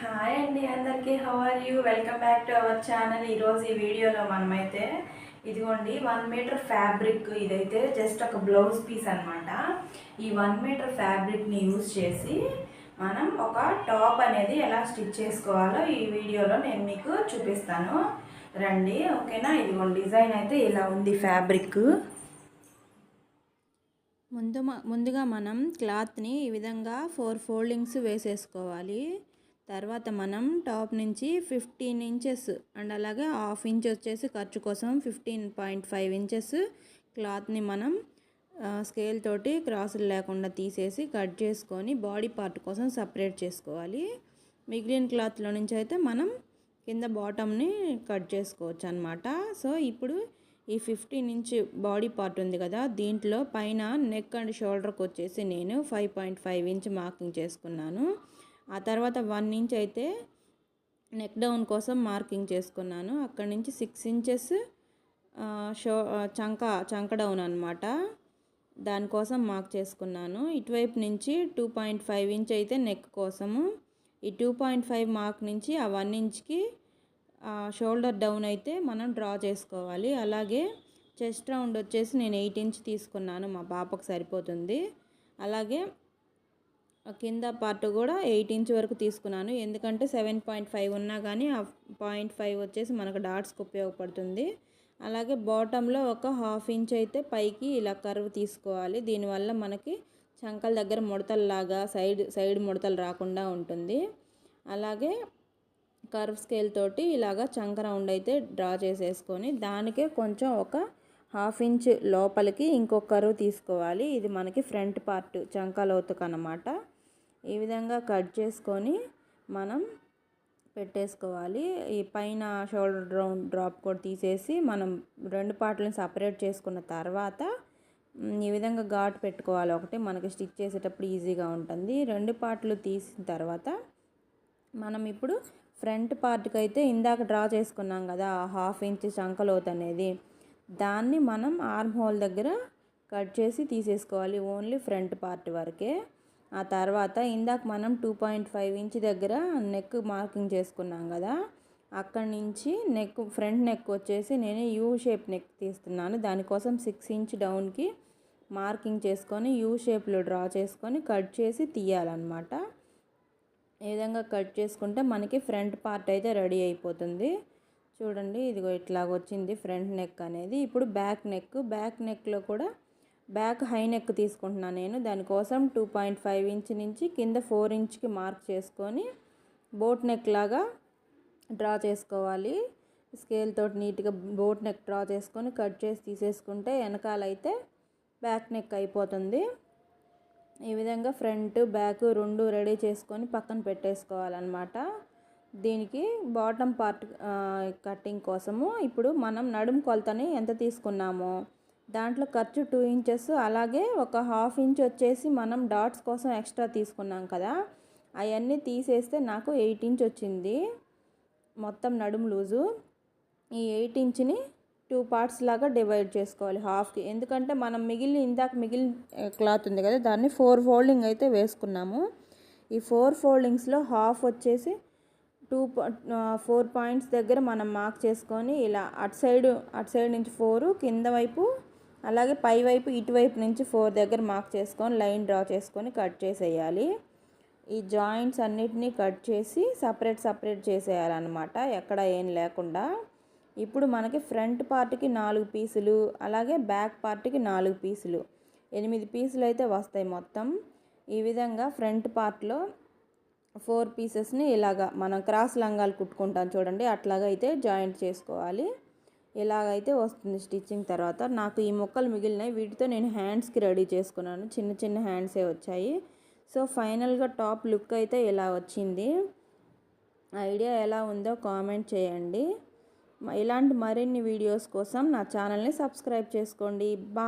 Hi అండి అందరికీ how are you welcome back to our channel ఈరోజు ఈ వీడియోలో మనమైతే ఇదిగోండి వన్ మీటర్ ఫ్యాబ్రిక్ ఇదైతే జస్ట్ ఒక బ్లౌజ్ పీస్ అనమాట ఈ వన్ మీటర్ ఫ్యాబ్రిక్ని యూజ్ చేసి మనం ఒక టాప్ అనేది ఎలా స్టిచ్ చేసుకోవాలో ఈ వీడియోలో నేను మీకు చూపిస్తాను. రండి ఓకేనా? ఇదిగోండి డిజైన్ అయితే ఇలా ఉంది ఫ్యాబ్రిక్ ముందు ముందుగా మనం క్లాత్ని ఈ విధంగా ఫోర్ ఫోల్డింగ్స్ వేసేసుకోవాలి. తర్వాత మనం టాప్ నుంచి ఫిఫ్టీన్ ఇంచెస్ అండ్ అలాగే హాఫ్ ఇంచ్ వచ్చేసి ఖర్చు కోసం ఫిఫ్టీన్ పాయింట్ ఫైవ్ ఇంచెస్ క్లాత్ని మనం స్కేల్ తోటి క్రాసులు లేకుండా తీసేసి కట్ చేసుకొని బాడీ పార్ట్ కోసం సపరేట్ చేసుకోవాలి. మిగిలిన క్లాత్లో నుంచి అయితే మనం కింద బాటమ్ని కట్ చేసుకోవచ్చు అనమాట సో ఇప్పుడు ఈ ఫిఫ్టీన్ ఇంచ్ బాడీ పార్ట్ ఉంది కదా దీంట్లో పైన నెక్ అండ్ షోల్డర్కి వచ్చేసి నేను five point five inch marking చేసుకున్నాను. ఆ తర్వాత వన్ ఇంచ్ అయితే నెక్ డౌన్ కోసం మార్కింగ్ చేసుకున్నాను. అక్కడి నుంచి సిక్స్ ఇంచెస్ షో చంక చంక డౌన్ అనమాట దానికోసం మార్క్ చేసుకున్నాను. ఇటువైపు నుంచి టూ పాయింట్ ఫైవ్ ఇంచ్ అయితే నెక్ కోసము. ఈ టూ పాయింట్ ఫైవ్ మార్క్ నుంచి ఆ వన్ ఇంచ్కి షోల్డర్ డౌన్ అయితే మనం డ్రా చేసుకోవాలి. అలాగే చెస్ట్ రౌండ్ వచ్చేసి నేను ఎయిట్ ఇంచ్ తీసుకున్నాను. మా పాపకు సరిపోతుంది. అలాగే కింద పార్ట్ కూడా ఎయిట్ ఇంచ్ వరకు తీసుకున్నాను. ఎందుకంటే సెవెన్ పాయింట్ ఫైవ్ ఉన్నా కానీ ఆ పాయింట్ ఫైవ్ వచ్చేసి మనకు డాట్స్కి ఉపయోగపడుతుంది. అలాగే బాటంలో ఒక హాఫ్ ఇంచ్ అయితే పైకి ఇలా కర్వ్ తీసుకోవాలి. దీనివల్ల మనకి చంకల దగ్గర ముడతల్లాగా సైడ్ సైడ్ ముడతలు రాకుండా ఉంటుంది. అలాగే కర్వ్ స్కేల్ తోటి ఇలాగా చంక రౌండ్ అయితే డ్రా చేసేసుకొని దానికే కొంచెం ఒక హాఫ్ ఇంచ్ లోపలికి ఇంకొక కర్వ్ తీసుకోవాలి. ఇది మనకి ఫ్రంట్ పార్ట్ చంక లోతుకు అన్నమాట ఈ విధంగా కట్ చేసుకొని మనం పెట్టేసుకోవాలి. ఈ పైన షోల్డర్ రౌండ్ డ్రాప్ కూడా తీసేసి మనం రెండు పార్ట్లను సపరేట్ చేసుకున్న తర్వాత ఈ విధంగా ఘాట్ పెట్టుకోవాలి. ఒకటి మనకి స్టిచ్ చేసేటప్పుడు ఈజీగా ఉంటుంది. రెండు పార్ట్లు తీసిన తర్వాత మనం ఇప్పుడు ఫ్రంట్ పార్ట్కి అయితే ఇందాక డ్రా చేసుకున్నాం కదా హాఫ్ ఇంచ్ చంకలోత్ అనేది. దాన్ని మనం ఆర్మ్ హోల్ దగ్గర కట్ చేసి తీసేసుకోవాలి ఓన్లీ ఫ్రంట్ పార్ట్ వరకే. ఆ తర్వాత ఇందాక మనం టూ పాయింట్ ఫైవ్ ఇంచ్ దగ్గర నెక్ మార్కింగ్ చేసుకున్నాం కదా అక్కడి నుంచి నెక్ ఫ్రంట్ నెక్ వచ్చేసి నేను యూ షేప్ నెక్ తీస్తున్నాను. దానికోసం సిక్స్ ఇంచ్ డౌన్కి మార్కింగ్ చేసుకొని యూ షేప్లో డ్రా చేసుకొని కట్ చేసి తీయాలన్నమాట. ఈ విధంగా కట్ చేసుకుంటే మనకి ఫ్రంట్ పార్ట్ అయితే రెడీ అయిపోతుంది. చూడండి ఇదిగో ఇట్లాగ వచ్చింది ఫ్రంట్ నెక్ అనేది. ఇప్పుడు బ్యాక్ నెక్ బ్యాక్ నెక్లో కూడా బ్యాక్ హై నెక్ తీసుకుంటున్నాను నేను. దానికోసం టూ పాయింట్ ఫైవ్ ఇంచ్ నుంచి కింద ఫోర్ ఇంచ్కి మార్క్ చేసుకొని బోట్ నెక్ లాగా డ్రా చేసుకోవాలి. స్కేల్ తోటి నీట్గా బోట్ నెక్ డ్రా చేసుకొని కట్ చేసి తీసేసుకుంటే వెనకాలైతే బ్యాక్ నెక్ అయిపోతుంది. ఈ విధంగా ఫ్రంట్ బ్యాక్ రెండు రెడీ చేసుకొని పక్కన పెట్టేసుకోవాలన్నమాట. దీనికి బాటమ్ పార్ట్ కటింగ్ కోసము ఇప్పుడు మనం నడుము కొలతని ఎంత తీసుకున్నామో దాంట్లో ఖర్చు టూ ఇంచెస్ అలాగే ఒక హాఫ్ ఇంచ్ వచ్చేసి మనం డాట్స్ కోసం ఎక్స్ట్రా తీసుకున్నాం కదా. అవన్నీ తీసేస్తే నాకు ఎయిట్ ఇంచ్ వచ్చింది. మొత్తం నడుము లూజు. ఈ ఎయిట్ ఇంచ్ని టూ పార్ట్స్ లాగా డివైడ్ చేసుకోవాలి హాఫ్కి ఎందుకంటే మనం మిగిలిన ఇందాక మిగిలిన క్లాత్ ఉంది కదా దాన్ని ఫోర్ ఫోల్డింగ్ అయితే వేసుకున్నాము. ఈ ఫోర్ ఫోల్డింగ్స్లో హాఫ్ వచ్చేసి టూ ఫోర్ పాయింట్స్ దగ్గర మనం మార్క్ చేసుకొని ఇలా అటు సైడ్ అటు సైడ్ నుంచి ఫోర్ కింద వైపు అలాగే పై వైపు ఇటువైపు నుంచి ఫోర్ దగ్గర మార్క్ చేసుకొని లైన్ డ్రా చేసుకొని కట్ చేసేయాలి. ఈ జాయింట్స్ అన్నిటినీ కట్ చేసి సపరేట్ సపరేట్ చేసేయాలన్నమాట. ఎక్కడ ఏం లేకుండా. ఇప్పుడు మనకి ఫ్రంట్ పార్ట్కి నాలుగు పీసులు అలాగే బ్యాక్ పార్ట్కి నాలుగు పీసులు. ఎనిమిది పీసులు అయితే వస్తాయి మొత్తం. ఈ విధంగా ఫ్రంట్ పార్ట్లో ఫోర్ పీసెస్ని ఇలాగా మనం క్రాస్ లంగాలు కుట్టుకుంటాం చూడండి అట్లాగైతే జాయింట్ చేసుకోవాలి. ఇలాగైతే వస్తుంది స్టిచ్చింగ్ తర్వాత నాకు ఈ మొక్కలు మిగిలినాయి. వీటితో నేను హ్యాండ్స్కి రెడీ చేసుకున్నాను. చిన్న చిన్న హ్యాండ్సే వచ్చాయి. సో ఫైనల్గా టాప్ లుక్ అయితే ఇలా వచ్చింది? ఐడియా ఎలా ఉందో కామెంట్ చేయండి. ఇలాంటి మరిన్ని వీడియోస్ కోసం నా ఛానల్ని సబ్స్క్రైబ్ చేసుకోండి. బా